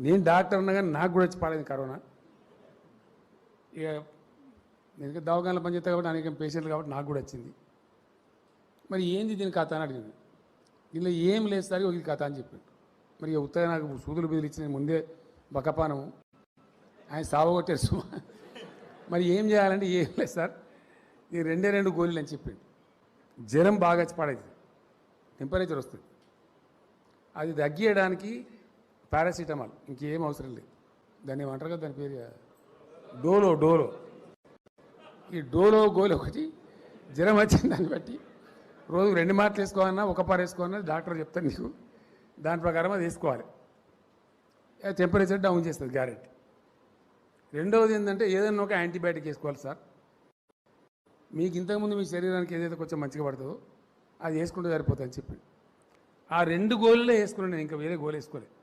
నేను డాక్టర్ ఉన్నా కానీ నాకు కూడా వచ్చి పాడైంది కరోనా. ఇక నేను దవాఖానలో పనిచేస్తా కాబట్టి అనేక పేషెంట్లు కాబట్టి నాకు కూడా వచ్చింది. మరి ఏంది దీని కథ అని అడిగింది. దీనిలో ఏం లేదు సార్ ఇది కథ అని చెప్పాడు. మరి ఇక ఉత్తగా నాకు సూదులు బెదిరి ముందే బకపానము ఆయన సావగొట్టారు సుమా. మరి ఏం చేయాలంటే ఏం లేదు సార్ ఈ రెండే రెండు గోళీలు అని చెప్పిండు. జ్వరం బాగా వచ్చి పడేది. టెంపరేచర్ వస్తుంది. అది తగ్గియడానికి పారాసిటమాల్. ఇంకేం అవసరం లేదు. దాన్ని ఏమంటారు కదా దాని పేరు? డోలో డోలో. ఈ డోలో గోలు ఒకటి జ్వరం వచ్చింది దాన్ని బట్టి రోజు రెండు మాటలు వేసుకోవాలన్నా ఒక పార వేసుకోవాలన్నా డాక్టర్ చెప్తాను నీకు. దాని ప్రకారం అది వేసుకోవాలి. టెంపరేచర్ డౌన్ చేస్తుంది గ్యారెంటీ. రెండవది ఏంటంటే ఏదైనా ఒక యాంటీబయాటిక్ వేసుకోవాలి సార్. మీకు ఇంతకుముందు మీ శరీరానికి ఏదైతే కొంచెం మంచిగా పడుతుందో అది వేసుకుంటే అని చెప్పి. ఆ రెండు గోళ్ళే వేసుకున్నాను నేను ఇంకా వేరే గోలు వేసుకోలేదు.